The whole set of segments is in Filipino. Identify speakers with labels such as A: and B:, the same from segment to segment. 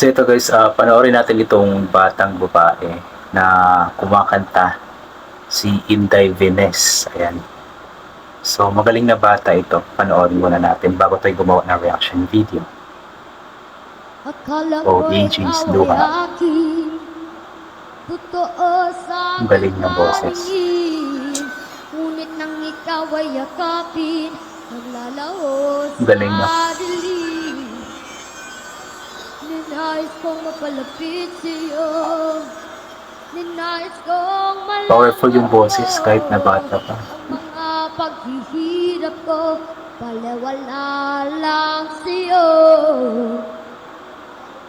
A: So ito guys, ah, panoorin natin itong batang babae na kumakanta si Inday Vines. Ayan. So magaling na bata ito. Panoorin muna natin bago tayo gumawa ng reaction video.
B: Akala
A: Oh,
B: away
A: luha.
B: sa
A: galing ng boses.
B: Ngunit nang ikaw ay yakapin, naglalaho
A: Ang galing na.
B: Ninais kong mapalapit sa'yo. Ninais kong malaman
A: Powerful yung boses kahit na bata pa.
B: Mga paghihirap ko, palawala lang sa'yo.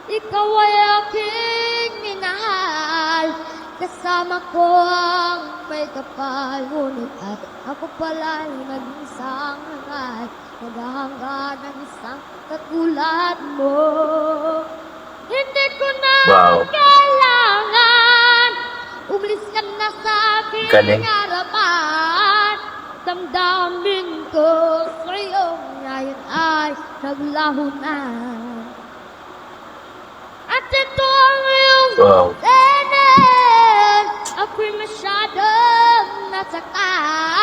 B: Ikaw ay aking minahal Kasama ko ang may kapal Ngunit at ako pala ay naging sangat Naghahanga ng isang katulad mo. Hindi ko na
A: Wow.
B: kailangan. Umalis ka na sa aking harapan. Damdamin ko sa'yo ngayon ay naglaho na. At ito ang iyong
A: Wow.
B: Ako'y masyadong nasaktan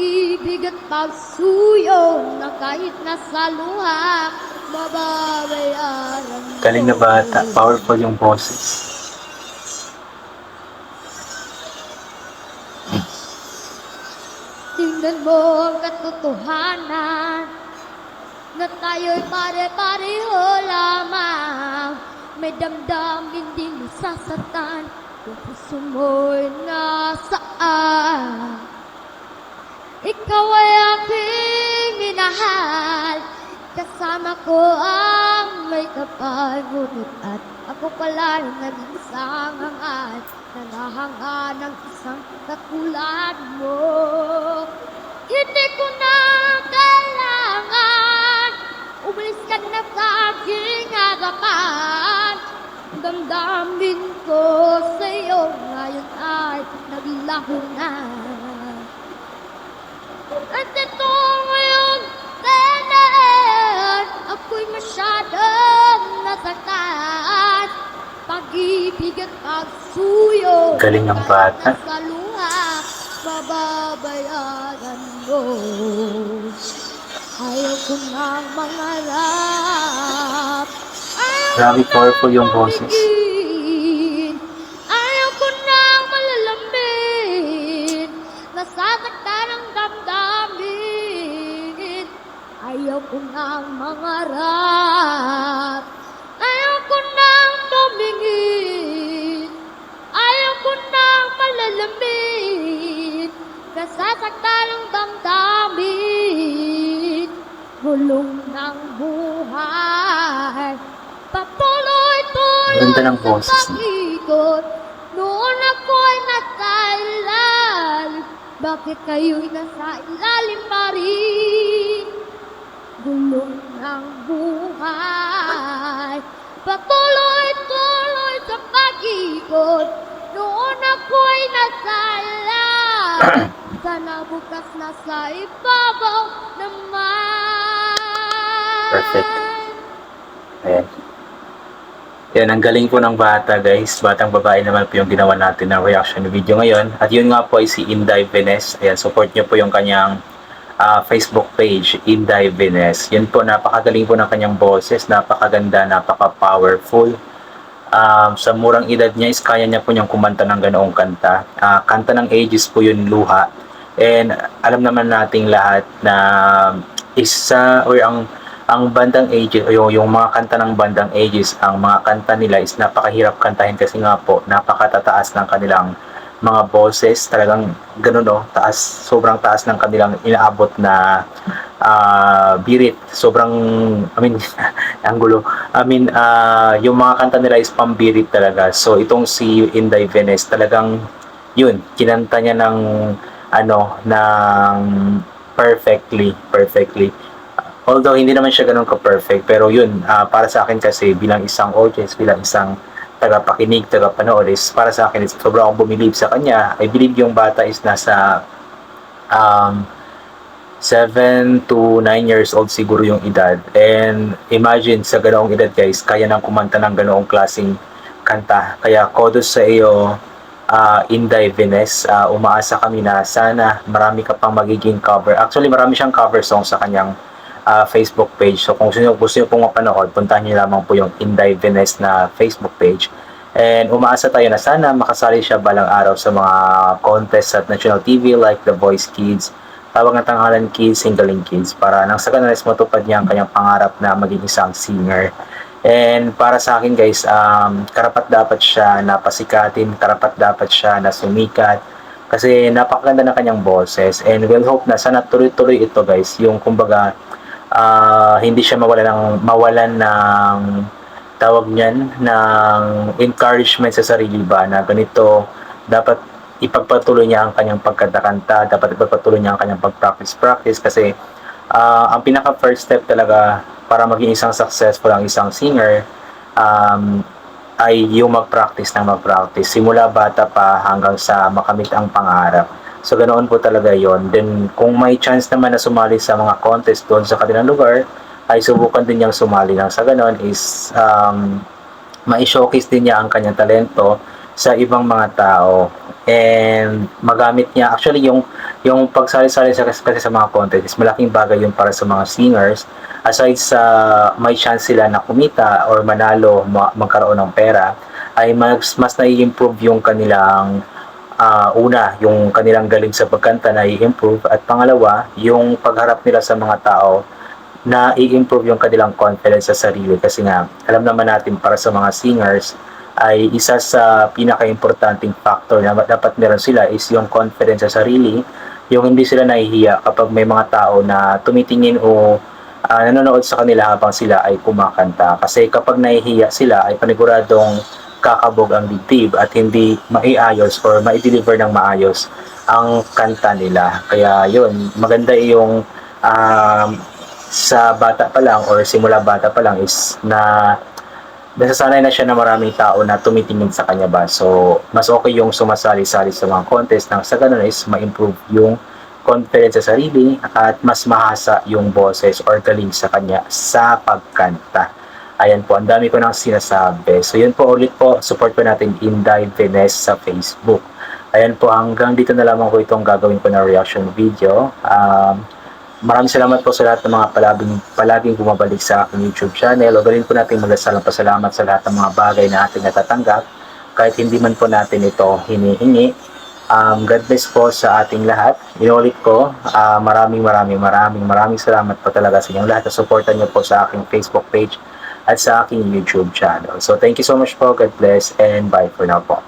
B: Pag-ibig at pagsuyo na kahit nasa luha Mababayaran.
A: Galing na bata. Powerful yung boses.
B: Tingnan mo ang katotohanan Na tayo'y pare-pareho lamang May damdamin din nasasatan Kung puso mo'y nasaan Ikaw ay aking minahal. Kasama ko ang may kapal. Ngunit at ako pala ay naging sangangal Nangahanga ng isang katulad mo. Hindi ko na kailangan. Umalis ka na sa aking harapan. Damdamin ko sa'yo ngayon ay naglaho na at ito ngayon, Tenet, ako'y masyadong nasaktan. Pag-ibig at pagsuyo.
A: Galing ng bata.
B: Sa luha, mababayaran mo. Ayaw ko nang mangarap. Ayaw
A: Grabe powerful yung boses.
B: Ayaw ko nang mangarap. Ayaw ko nang tumingin. Ayaw ko nang malalamin. Nasasaktan ang damdamin. Gulong ng buhay. Patuloy-tuloy
A: Ganda ng
B: pag-ikot. Noon ako'y nasa ilalim. Bakit kayo'y nasa ilalim pa rin? Gulong ng buhay. Patuloy-tuloy sa pag-ikot. Noon ako'y nasa ilalim. Sana bukas nasa ibabaw naman.
A: Perfect. Ayan. Yan, ang galing po ng bata guys. Batang babae naman po yung ginawa natin na reaction video ngayon. At yun nga po ay si Inday Vines. Ayan, support nyo po yung kanyang ah, Facebook page, Inday Vines. Yun po, napakagaling po ng kanyang boses. Napakaganda, napaka-powerful. Um, sa murang edad niya is kaya niya po niyang kumanta ng ganoong kanta. Ah, kanta ng ages po yun, luha. And alam naman nating lahat na isa or ang ang bandang ages o yung, yung mga kanta ng bandang ages, ang mga kanta nila is napakahirap kantahin kasi nga po napakatataas ng kanilang mga boses, talagang ganun no, taas, sobrang taas ng kanilang inaabot na ah, birit. Sobrang, I mean, ang gulo. I mean, ah, yung mga kanta nila is pambirit talaga. So, itong si Inday Venice, talagang, yun, kinanta niya ng, ano, ng perfectly, perfectly. Although, hindi naman siya ganun ka-perfect, pero yun, ah, para sa akin kasi, bilang isang audience, bilang isang tagapakinig, tagapanood is para sa akin sobrang akong bumilib sa kanya. I believe yung bata is nasa um, 7 to 9 years old siguro yung edad. And imagine sa ganoong edad guys, kaya nang kumanta ng ganoong klaseng kanta. Kaya kudos sa iyo, uh, Inday Vines. Ah, umaasa kami na sana marami ka pang magiging cover. Actually, marami siyang cover song sa kanyang ah, Facebook page. So kung niyo, gusto niyo pong mapanood, puntahan niyo lamang po yung Inday Vines na Facebook page. And umaasa tayo na sana makasali siya balang araw sa mga contest at national TV like The Voice Kids, Tawag ng Tanghalan Kids, Singling Kids para nang sa kanalis matupad niya ang kanyang pangarap na maging isang singer. And para sa akin guys, um, karapat dapat siya na pasikatin, karapat dapat siya na sumikat kasi napakaganda ng kanyang boses and we'll hope na sana tuloy-tuloy ito guys, yung kumbaga ah, hindi siya mawalan ng mawalan ng tawag niyan ng encouragement sa sarili ba na ganito dapat ipagpatuloy niya ang kanyang pagkanta dapat ipagpatuloy niya ang kanyang pag-practice practice kasi ah, ang pinaka first step talaga para maging isang successful ang isang singer um, ay yung mag-practice ng mag-practice. Simula bata pa hanggang sa makamit ang pangarap so ganoon po talaga yon then kung may chance naman na sumali sa mga contest doon sa kanilang lugar ay subukan din niyang sumali. Lang sa ganon is um, ma-showcase din niya ang kanyang talento sa ibang mga tao. And magamit niya actually yung yung pagsali-sali sa kasi sa mga content is malaking bagay yung para sa mga singers. Aside sa may chance sila na kumita or manalo ma- magkaroon ng pera ay mas mas nai-improve yung kanilang ah, una yung kanilang galing sa pagkanta na i-improve. At pangalawa yung pagharap nila sa mga tao na i-improve yung kanilang confidence sa sarili. Kasi nga alam naman natin para sa mga singers ay isa sa pinaka-importanting factor na dapat meron sila is yung confidence sa sarili. Yung hindi sila nahihiya kapag may mga tao na tumitingin o ah, nanonood sa kanila habang sila ay kumakanta. Kasi kapag nahihiya sila ay paniguradong kakabog ang dibdib at hindi maiayos or mai-deliver ng maayos ang kanta nila kaya yun maganda yung um, sa bata pa lang or simula bata pa lang is na nasasanay na siya na maraming tao na tumitingin sa kanya ba. So, mas okay yung sumasali-sali sa mga contest nang sa ganun is ma-improve yung confidence sa sarili at mas mahasa yung boses or galing sa kanya sa pagkanta. Ayan po, ang dami ko nang sinasabi. So, yun po ulit po, support po natin Inday Vines sa Facebook. Ayan po, hanggang dito na lamang ko itong gagawin ko na reaction video. Um, Maraming salamat po sa lahat ng mga palaging, palaging bumabalik sa aking YouTube channel. O galing po natin magasalang pasalamat sa lahat ng mga bagay na ating natatanggap. Kahit hindi man po natin ito hinihingi. Um, God bless po sa ating lahat. Inulit ko, ah, maraming maraming maraming maraming salamat po talaga sa inyong lahat. At supportan niyo po sa aking Facebook page at sa aking YouTube channel. So thank you so much po. God bless and bye for now po.